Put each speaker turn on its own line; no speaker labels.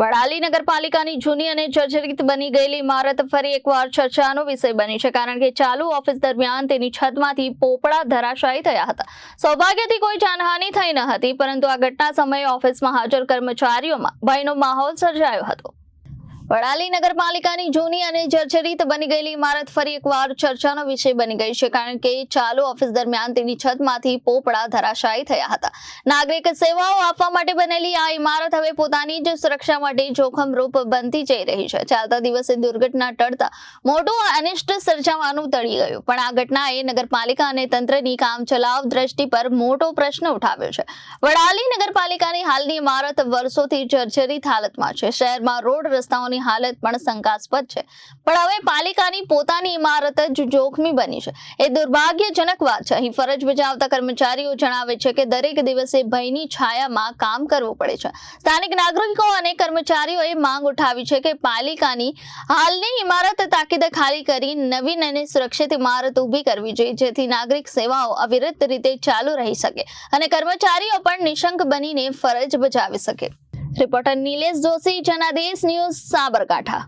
વડાલી નગરપાલિકાની જૂની અને જર્જરિત બની ગયેલી ઇમારત ફરી એકવાર ચર્ચાનો વિષય બની છે, કારણ કે ચાલુ ઓફિસ દરમિયાન તેની છતમાંથી પોપડા ધરાશાયી થયા હતા. સૌભાગ્યથી કોઈ જાનહાનિ થઈ ન હતી, પરંતુ આ ઘટના સમયે ઓફિસમાં હાજર કર્મચારીઓમાં ભયનો માહોલ સર્જાયો હતો. વડાલી નગરપાલિકાની જૂની અને જર્જરિત બની ગયેલી ઇમારત ફરી એકવાર ચર્ચાનો વિષય બની ગઈ છે, કારણ કે ચાલુ ઓફિસ દરમિયાન તેની છતમાંથી પોપડા ધરાશાયી થયા હતા. નાગરિક સેવાઓ આપવા માટે બનેલી આ ઇમારત હવે પોતાની જ સુરક્ષા માટે જોખમરૂપ બનતી જઈ રહી છે. ચાલતા દિવસે દુર્ઘટના ટળતા મોટું અનિષ્ટ સર્જાવાનું તળી ગયું, પણ આ ઘટનાએ નગરપાલિકા અને તંત્રની કામચલાઉ દ્રષ્ટિ પર મોટો પ્રશ્ન ઉઠાવ્યો છે. વડાલી નગરપાલિકાની હાલની ઇમારત વર્ષોથી જર્જરિત હાલતમાં છે. શહેરમાં રોડ રસ્તાઓની હાલત પણ શંકાસ્પદ છે. પણ હવે પાલિકાની પોતાની ઇમારત જ જોખમી બની છે. એ દુર્ભાગ્યજનક વાત છે. અહીં ફરજ બજાવતા કર્મચારીઓ જણાવે છે કે દરેક દિવસે ભયની છાયામાં કામ કરવું પડે છે. સ્થાનિક નાગરિકો અને કર્મચારીઓએ માંગ ઉઠાવી છે કે પાલિકાની હાલની ઇમારત તાકીદે ખાલી કરી નવીન અને સુરક્ષિત ઇમારત ઊભી કરવી જોઈએ, જેથી નાગરિક સેવાઓ અવિરત રીતે ચાલુ રહી શકે અને કર્મચારીઓ પણ નિશંક બનીને ફરજ બજાવી શકે. Reporter Nilesh Joshi Janadesh news Sabarkantha.